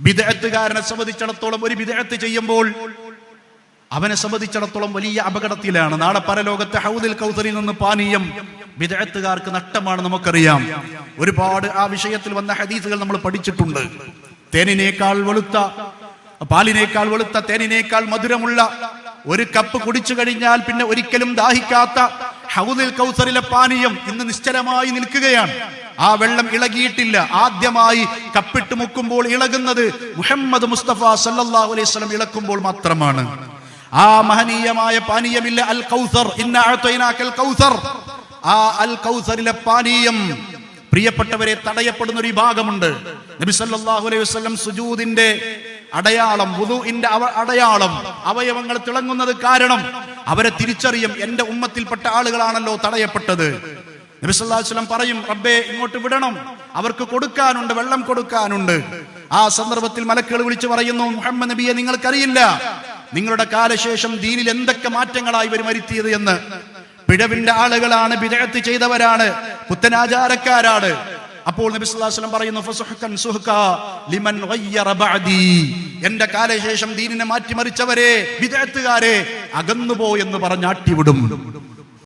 വിദഗ്ധകാരനെ സംബന്ധിച്ചിടത്തോളം ഒരു വിദഗ്ധ ചെയ്യുമ്പോൾ അവനെ സംബന്ധിച്ചിടത്തോളം വലിയ അപകടത്തിലാണ്. നാളെ പരലോകത്തെ ഹൗദിൽ കൗസറിൽ നിന്ന് പാനീയം വിദഗ്ധക്കാർക്ക് നഷ്ടമാണ് നമുക്കറിയാം. ഒരുപാട് ആ വിഷയത്തിൽ വന്ന ഹദീസുകൾ നമ്മൾ പഠിച്ചിട്ടുണ്ട്. തേനിനേക്കാൾ വെളുത്ത പാലിനേക്കാൾ വെളുത്ത തേനിനേക്കാൾ മധുരമുള്ള ഒരു കപ്പ് കുടിച്ചു കഴിഞ്ഞാൽ പിന്നെ ഒരിക്കലും ദാഹിക്കാത്ത ഹൗദിൽ കൗസറിലെ പാനീയം ഇന്ന് നിശ്ചലമായി നിൽക്കുകയാണ്. ആ വെള്ളം ഇളകിയിട്ടില്ല. ആദ്യമായി കപ്പിട്ട് മുക്കുമ്പോൾ ഇളകുന്നത് മുഹമ്മദ് മുസ്തഫ സല്ലല്ലാഹു അലൈഹി സ്വലം ഇളക്കുമ്പോൾ മാത്രമാണ്. ആ മഹനീയമായ പാനീയമില്ല അൽ കൗസർ കൗസർ. ആ അൽ കൗസറിലെ പാനീയം പ്രിയപ്പെട്ടവരെ തടയപ്പെടുന്ന ഒരു വിഭാഗമുണ്ട്. നബി സല്ലല്ലാഹു അലൈഹി വസല്ലം സുജൂദിന്റെ അടയാളം വുദൂഇന്റെ അടയാളം. അവയവങ്ങൾ തിളങ്ങുന്നത് കാരണം അവരെ തിരിച്ചറിയും എന്റെ ഉമ്മത്തിൽപ്പെട്ട ആളുകളാണല്ലോ തടയപ്പെട്ടത്. നബി സല്ലല്ലാഹു അലൈഹി വസല്ലം പറയും റബ്ബേ ഇങ്ങോട്ട് വിടണം. അവർക്ക് കൊടുക്കാനുണ്ട് വെള്ളം കൊടുക്കാനുണ്ട്. ആ സന്ദർഭത്തിൽ മലക്കുകൾ വിളിച്ചു പറയുന്നു മുഹമ്മദ് നബിയെ നിങ്ങൾക്കറിയില്ല. നിങ്ങളുടെ കാലശേഷം ദീനിൽ എന്തൊക്കെ മാറ്റങ്ങളായി ഇവർ വരുത്തിയത് എന്ന്. പിഴവിന്റെ ആളുകളാണ് വിദഗ്ധ ചെയ്തവരാണ് പുത്തനാചാരക്കാരാണ് അപ്പോൾ നബി പറയുന്നു ലിമൻ എന്റെ കാലശേഷം ദീനിനെ മാറ്റിമറിച്ചവരെ വിജയത്തുകാരെ അകന്നുപോ എന്ന് പറഞ്ഞാട്ടിവിടും